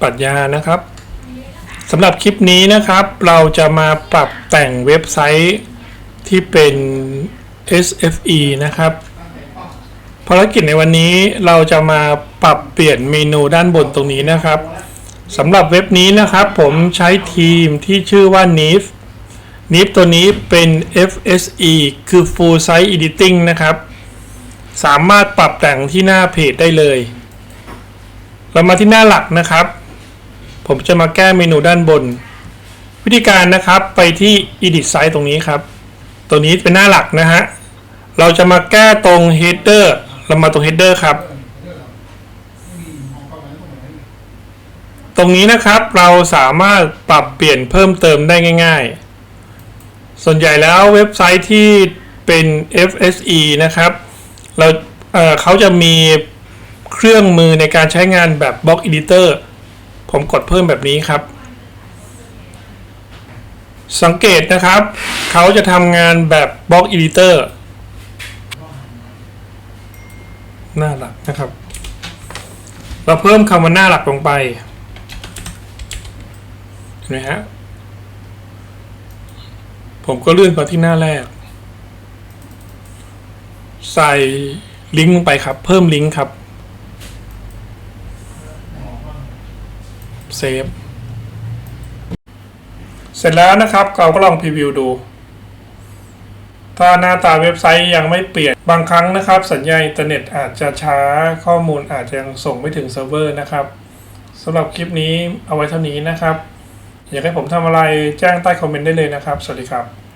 ปรัชญานะครับสำหรับคลิปนี้นะครับ เราจะมาปรับแต่งเว็บไซต์ที่เป็น SFE นะครับ ภารกิจในวันนี้เราจะมาปรับเปลี่ยนเมนูด้านบนตรงนี้นะครับสำหรับเว็บนี้นะครับ ผมใช้ทีมที่ชื่อว่า NIF NIF ตัวนี้เป็น FSE คือ Full Site Editing นะครับ สามารถปรับแต่งที่หน้าเพจได้เลย เรามาที่หน้าหลักนะครับ ผมจะมาแก้เมนูด้านบน วิธีการนะครับไปที่ edit site ตรงนี้ครับ ตัวนี้เป็นหน้าหลักนะฮะ เราจะมาแก้ตรง header เรามาตรง header ครับ ตรงนี้นะครับเราสามารถปรับเปลี่ยนเพิ่มเติมได้ง่าย ๆ ส่วนใหญ่แล้วเว็บไซต์ที่เป็น FSE นะครับเราเเขาจะมีเครื่องมือในการใช้งานแบบ Block Editor ผมกดเพิ่มแบบนี้ครับ สังเกตนะครับ เขาจะทำงานแบบ Block Editor หน้าหลักนะครับ เราเพิ่มคำว่าหน้าหลักลงไปเห็นไหมฮะผมก็เลื่อนไปที่หน้าแรก ใส่ลิงก์ลงไปครับ เพิ่มลิงก์ครับ เซฟเสร็จแล้วนะครับเราก็ลองพรีวิวดู ถ้าหน้าตาเว็บไซต์ยังไม่เปลี่ยนบางครั้งนะครับ สัญญาณอินเทอร์เน็ตอาจจะช้าข้อมูลอาจจะยังส่งไม่ถึงเซิร์ฟเวอร์นะครับสำหรับคลิปนี้เอาไว้เท่านี้นะครับ อยากให้ผมทำอะไรแจ้งใต้คอมเมนต์ได้เลยนะครับ สวัสดีครับ